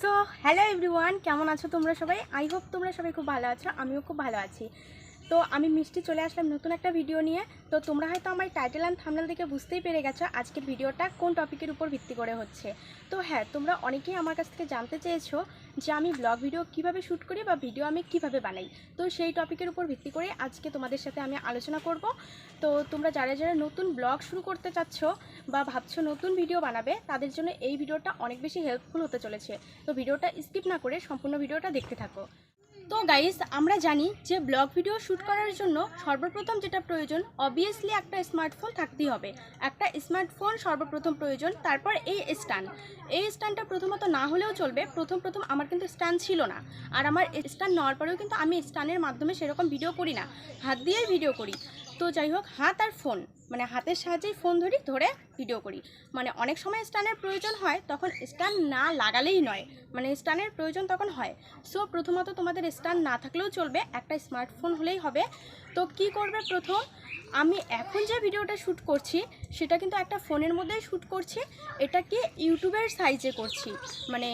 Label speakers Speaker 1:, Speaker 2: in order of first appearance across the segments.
Speaker 1: So hello everyone কেমন আছো তোমরা সবাই? আই হোপ তোমরা সবাই খুব ভালো আছো, আমিও খুব ভালো আছি। তো আমি মিষ্টি চলে আসলাম নতুন একটা ভিডিও নিয়ে। তো তোমরা হয়তো আমার টাইটেল অ্যান্ড থামনেল দেখে বুঝতেই পেরে গেছো আজকের ভিডিওটা কোন টপিকের উপর ভিত্তি করে হচ্ছে। তো হ্যাঁ তোমরা অনেকেই আমার কাছ থেকে জানতে চেয়েছো যে আমি ব্লগ ভিডিও কীভাবে শ্যুট করি বা ভিডিও আমি কীভাবে বানাই। তো সেই টপিকের উপর ভিত্তি করে আজকে তোমাদের সাথে আমি আলোচনা করব। তো তোমরা যারা যারা নতুন ব্লগ শুরু করতে চাচ্ছ বা ভাবছ নতুন ভিডিও বানাবে, তাদের জন্য এই ভিডিওটা অনেক বেশি হেল্পফুল হতে চলেছে। তো ভিডিওটা স্কিপ না করে সম্পূর্ণ ভিডিওটা দেখতে থাকো। তো গাইস আমরা জানি যে ব্লগ ভিডিও শ্যুট করার জন্য সর্বপ্রথম যেটা প্রয়োজন অবভিয়াসলি একটা স্মার্টফোন থাকতেই হবে। একটা স্মার্টফোন সর্বপ্রথম প্রয়োজন, তারপর এই স্ট্যান্ড। এই স্ট্যান্ডটা প্রথমত না হলেও চলবে, প্রথম প্রথম আমার কিন্তু স্ট্যান্ড ছিল না। আর আমার স্ট্যান্ড নেওয়ার পরেও কিন্তু আমি স্ট্যান্ডের মাধ্যমে সেরকম ভিডিও করি না। হাত দিয়েই ভিডিও করি। তো যাই হোক, হাত আর ফোন মানে হাতের সাহায্যেই ফোন ধরি, ধরে ভিডিও করি। মানে অনেক সময় স্ট্যান্ডের প্রয়োজন হয়, তখন স্ট্যান্ড না লাগালেই নয় মানে স্ট্যান্ডের প্রয়োজন তখন হয়। সো প্রথমত তোমাদের স্ট্যান্ড না থাকলেও চলবে, একটা স্মার্টফোন হলেই হবে। তো কি করবে প্রথম? আমি এখন যে ভিডিওটা শ্যুট করছি, সেটা কিন্তু একটা ফোনের মধ্যেই শ্যুট করছি। এটাকে ইউটিউবের সাইজে করছি। মানে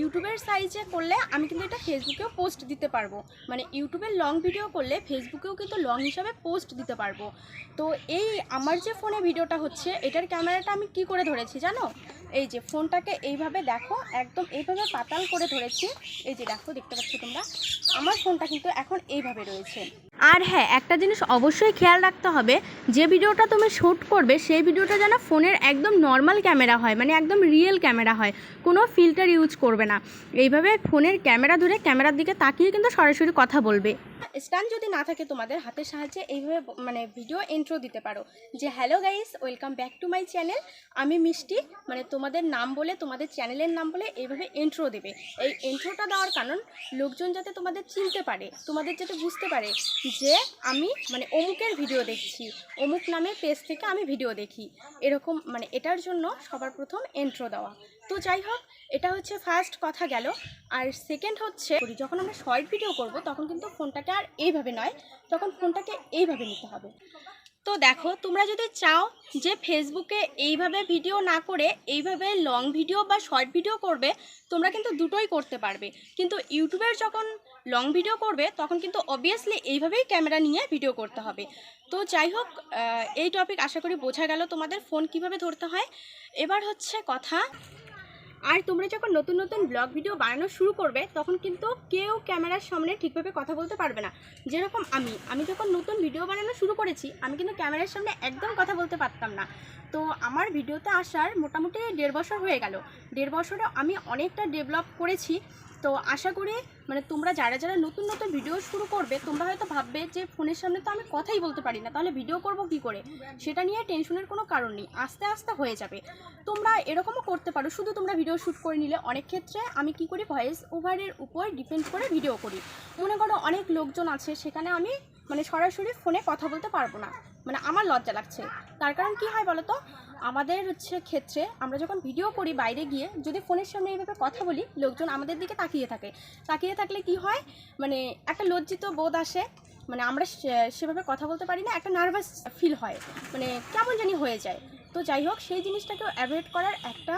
Speaker 1: ইউটিউবের সাইজে করলে আমি কিন্তু এটা ফেসবুকেও পোস্ট দিতে পারব। মানে ইউটিউবের লং ভিডিও করলে ফেসবুকেও কিন্তু লং হিসাবে পোস্ট দিতে পারব। তো এই আমার যে ফোনে ভিডিওটা হচ্ছে, এটার ক্যামেরাটা আমি কি করে ধরেছি জানো? এই যে ফোনটাকে এইভাবে দেখো, একদম এইভাবে পাতাল করে ধরেছি। এই যে দেখো, দেখতে পাচ্ছ তোমরা? আমার ফোনটা কিন্তু এখন এইভাবে রয়েছে। আর হ্যাঁ একটা জিনিস অবশ্যই খেয়াল রাখতে হবে, যে ভিডিওটা তুমি শ্যুট করবে, সেই ভিডিওটা যেন ফোনের একদম নর্মাল ক্যামেরা হয় মানে একদম রিয়েল ক্যামেরা হয়। কোনো ফিল্টার ইউজ করবে না। এইভাবে ফোনের ক্যামেরা ধরে ক্যামেরার দিকে তাকিয়ে কিন্তু সরাসরি কথা বলবে। স্ট্যান্ড যদি না থাকে তোমাদের হাতের সাহায্যে এইভাবে মানে ভিডিও এন্ট্রো দিতে পারো। যে hello guys welcome back to my channel আমি মিষ্টি মানে তোমাদের নাম বলে, তোমাদের চ্যানেলের নাম বলে এইভাবে এন্ট্রো দেবে। এই এন্ট্রোটা দেওয়ার কারণ, লোকজন যাতে তোমাদের চিনতে পারে, তোমাদের যাতে বুঝতে পারে যে আমি মানে অমুকের ভিডিও দেখছি, অমুক নামে পেজ থেকে আমি ভিডিও দেখি। এরকম মানে এটার জন্য সবার প্রথম এন্ট্রো দেওয়া। তো যাই হোক, এটা হচ্ছে ফার্স্ট কথা গেল। আর সেকেন্ড হচ্ছে, যখন আমরা শর্ট ভিডিও করব, তখন কিন্তু ফোনটাকে আর এইভাবে নয়, তখন ফোনটাকে এইভাবে নিতে হবে। তো দেখো, তোমরা যদি চাও যে ফেসবুকে এইভাবে ভিডিও না করে, এইভাবে লং ভিডিও বা শর্ট ভিডিও করবে, তোমরা কিন্তু দুটোই করতে পারবে। কিন্তু ইউটিউবের যখন লং ভিডিও করবে, তখন কিন্তু অবভিয়াসলি এইভাবেই ক্যামেরা নিয়ে ভিডিও করতে হবে। তো যাই হোক এই টপিক আশা করি বোঝা গেল তোমাদের ফোন কীভাবে ধরতে হয়। এবার হচ্ছে কথা আর তোমরা যখন নতুন নতুন ব্লগ ভিডিও বানানো শুরু করবে, তখন কিন্তু কেউ ক্যামেরার সামনে ঠিকভাবে কথা বলতে পারবে না। যেরকম আমি আমি যখন নতুন ভিডিও বানানো শুরু করেছি, আমি কিন্তু ক্যামেরার সামনে একদম কথা বলতে পারতাম না। তো আমার ভিডিওতে আসার মোটামুটি দেড় বছর হয়ে গেল। দেড় বছরে আমি অনেকটা ডেভেলপ করেছি। তো আশা করি মানে তোমরা যারা যারা নতুন নতুন ভিডিও শুরু করবে, তোমরা হয়তো ভাববে যে ফোনের সামনে তো আমি কথাই বলতে পারি না। তাহলে ভিডিও করব কি করে? সেটা নিয়ে টেনশনের কোনো কারণ নেই। আস্তে আস্তে হয়ে যাবে। তোমরা এরকমও করতে পারো, শুধু তোমরা ভিডিও শ্যুট করে নিলে। অনেক ক্ষেত্রে আমি কি করি ভয়েস ওভারের উপর ডিপেন্ড করে ভিডিও করি। মনে করো অনেক লোকজন আছে, সেখানে আমি মানে সরাসরি ফোনে কথা বলতে পারব না। মানে আমার লজ্জা লাগছে। তার কারণ কি হয় বলো তো? আমাদের হচ্ছে ক্ষেত্রে আমরা যখন ভিডিও করি বাইরে গিয়ে, যদি ফোনের সামনে এইভাবে কথা বলি, লোকজন আমাদের দিকে তাকিয়ে থাকে। তাকিয়ে থাকলে কি হয়? মানে একটা লজ্জিত বোধ আসে। মানে আমরা সেভাবে কথা বলতে পারি না, একটা নার্ভাস ফিল হয়। মানে কেমন জানি হয়ে যায়। তো যাই হোক, সেই জিনিসটাকেও অ্যাভয়েড করার একটা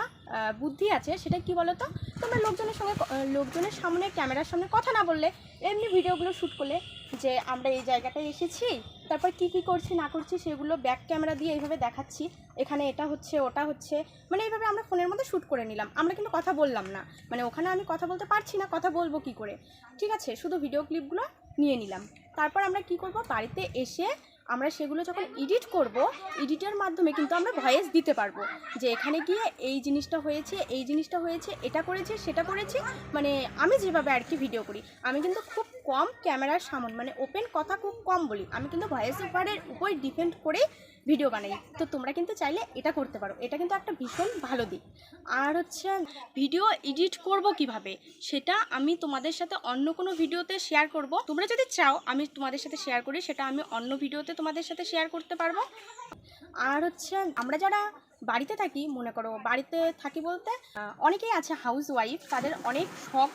Speaker 1: বুদ্ধি আছে। সেটা কি বলো তো? তোমরা লোকজনের সঙ্গে লোকজনের সামনে, ক্যামেরার সামনে কথা না বললে, এমনি ভিডিওগুলো শ্যুট করলে যে আমরা এই জায়গাটায় এসেছি তারপর কি কি করছি, না করছি সেগুলো ব্যাক ক্যামেরা দিয়ে এইভাবে দেখাচ্ছি। এখানে এটা হচ্ছে, ওটা হচ্ছে মানে এইভাবে আমরা ফোনের মধ্যে শ্যুট করে নিলাম। আমরা কিন্তু কথা বললাম না। মানে ওখানে আমি কথা বলতে পারছি না, কথা বলব কি করে? ঠিক আছে, শুধু ভিডিও ক্লিপগুলো নিয়ে নিলাম। তারপর আমরা কি করব? বাড়িতে এসে আমরা সেগুলো যখন এডিট করব এডিটের মাধ্যমে কিন্তু আমরা ভয়েস দিতে পারব যে এখানে গিয়ে এই জিনিসটা হয়েছে, এই জিনিসটা হয়েছে, এটা করেছে, সেটা করেছে মানে আমি যেভাবে আর কি ভিডিও করি। আমি কিন্তু খুব কম ক্যামেরার সামন মানে ওপেন কথা খুব কম বলি। আমি কিন্তু ভয়েস ওভারের উপর ডিপেন্ড করে ভিডিও বানাই। তো তোমরা কিন্তু চাইলে এটা করতে পারো। এটা কিন্তু একটা ভীষণ ভালো দিক। আর হচ্ছে ভিডিও এডিট করব কীভাবে? সেটা আমি তোমাদের সাথে অন্য কোনো ভিডিওতে শেয়ার করব। তোমরা যদি চাও, আমি তোমাদের সাথে শেয়ার করি, সেটা আমি অন্য ভিডিওতে তোমাদের সাথে শেয়ার করতে পারব। আর হচ্ছে, আমরা যারা বাড়িতে থাকি, মনে করো বাড়িতে থাকি বলতে অনেকেই আছে হাউস ওয়াইফ তাদের অনেক শখ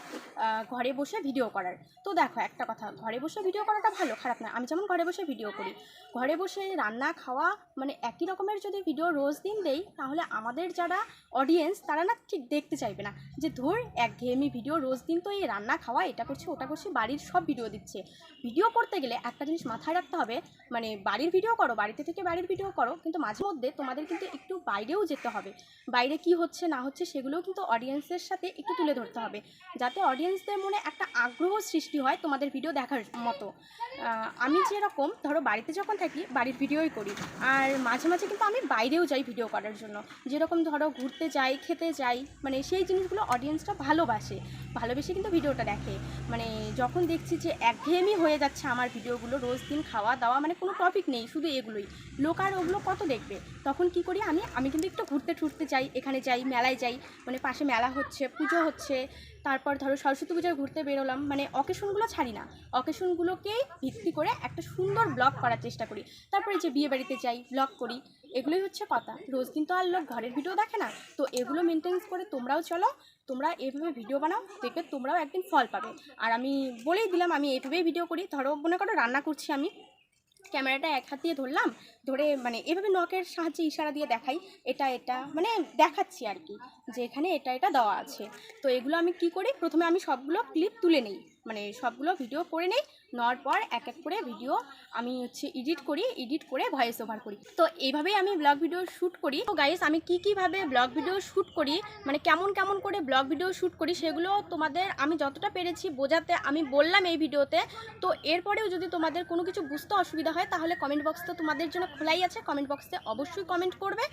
Speaker 1: ঘরে বসে ভিডিও করার। তো দেখো একটা কথা, ঘরে বসে ভিডিও করাটা ভালো, খারাপ না। আমি যেমন ঘরে বসে ভিডিও করি। ঘরে বসে রান্না, খাওয়া মানে একই রকমের যদি ভিডিও রোজ দিন দেই, তাহলে আমাদের যারা অডিয়েন্স তারা না ঠিক দেখতে চাইবে না। যে ধর, একঘেয়েমি ভিডিও রোজ দিন তো এই রান্না, খাওয়া, এটা করছি, ওটা করছি, বাড়ির সব ভিডিও দিচ্ছে। ভিডিও করতে গেলে একটা জিনিস মাথায় রাখতে হবে মানে বাড়ির ভিডিও করো, বাড়িতে থেকে বাড়ির ভিডিও করো, কিন্তু মাঝে মধ্যে তোমাদের কিন্তু একটু বাইরেও যেতে হবে। বাইরে কি হচ্ছে, না হচ্ছে সেগুলোও কিন্তু অডিয়েন্সের সাথে একটু তুলে ধরতে হবে। যাতে অডিয়েন্সদের মনে একটা আগ্রহ সৃষ্টি হয় তোমাদের ভিডিও দেখার মতো। আমি যেরকম, ধরো বাড়িতে যখন থাকি, বাড়ির ভিডিওই করি। আর মাঝে মাঝে কিন্তু আমি বাইরেও যাই ভিডিও করার জন্য। যেরকম ধরো ঘুরতে যাই, খেতে যাই মানে সেই জিনিসগুলো অডিয়েন্সটা ভালোবাসে। ভালোবেসে কিন্তু ভিডিওটা দেখে। মানে যখন দেখছি যে একঘেয়েমি হয়ে যাচ্ছে আমার ভিডিওগুলো রোজ দিন খাওয়া দাওয়া মানে কোনো টপিক নেই, শুধু এগুলোই। লোক আর ওগুলো কত দেখবে? তখন কি করি আমি আমি কিন্তু একটু ঘুরতে ঠুরতে যাই, এখানে যাই, মেলায় যাই মানে পাশে মেলা হচ্ছে, পুজো হচ্ছে, তারপর ধরো সরস্বতী পুজোয় ঘুরতে বেরোলাম মানে অকেশনগুলো ছাড়ি না। অকেশনগুলোকেই ভিত্তি করে একটা সুন্দর ব্লগ করার চেষ্টা করি। তারপরে যে বিয়ে বাড়িতে যাই ব্লগ করি, এগুলোই হচ্ছে কথা। রোজ দিন তো আর লোক ঘরের ভিডিও দেখে না। তো এগুলো মেনটেন্স করে তোমরাও চলো, তোমরা এইভাবে ভিডিও বানাও দেখবে তোমরাও একদিন ফল পাবে। আর আমি বলেই দিলাম, আমি এইভাবেই ভিডিও করি। ধরো মনে করো রান্না করছি আমি ক্যামেরাটা এক হাত দিয়ে ধরলাম, ধরে মানে এভাবে নখের সাহায্যে ইশারা দিয়ে দেখাই, এটা এটা মানে দেখাচ্ছি আর কি যে এখানে এটা এটা দেওয়া আছে। তো এগুলো আমি কি করি? প্রথমে আমি সবগুলো ক্লিপ তুলে নিই মানে সবগুলো ভিডিও করে নিই নেওয়ার পর এক এক করে ভিডিও আমি হচ্ছে এডিট করি এডিট করে ভয়েস ওভার করি। তো এইভাবেই আমি ব্লগ ভিডিও শ্যুট করি। তো গাইস আমি কি কীভাবে ব্লগ ভিডিও শ্যুট করি মানে কেমন কেমন করে ব্লগ ভিডিও শ্যুট করি সেগুলো তোমাদের আমি যতটা পেরেছি বোঝাতে আমি বললাম এই ভিডিওতে। তো এরপরেও যদি তোমাদের কোনো কিছু বুঝতে অসুবিধা হয়, তাহলে কমেন্ট বক্স তো তোমাদের জন্য খোলাই আছে। কমেন্ট বক্সে অবশ্যই কমেন্ট করবে।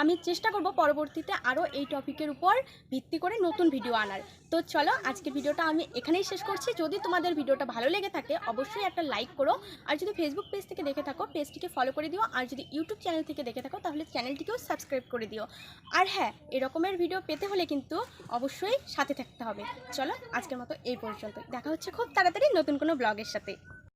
Speaker 1: আমি চেষ্টা করব পরবর্তীতে আরও এই টপিকের উপর ভিত্তি করে নতুন ভিডিও আনার। তো চলো, আজকের ভিডিওটা আমি এখানেই শেষ করছি। যদি তোমাদের ভিডিওটা ভালো লেগে থাকে অবশ্যই একটা লাইক করো। আর যদি ফেসবুক পেজ থেকে দেখে থাকো পেজটিকে ফলো করে দিও। আর যদি ইউটিউব চ্যানেল থেকে দেখে থাকো, তাহলে চ্যানেলটিকেও সাবস্ক্রাইব করে দিও। আর হ্যাঁ এরকমের ভিডিও পেতে হলে কিন্তু অবশ্যই সাথে থাকতে হবে। চলো, আজকের মতো এই পর্যন্ত দেখা হচ্ছে খুব তাড়াতাড়ি নতুন কোনো ব্লগের সাথে।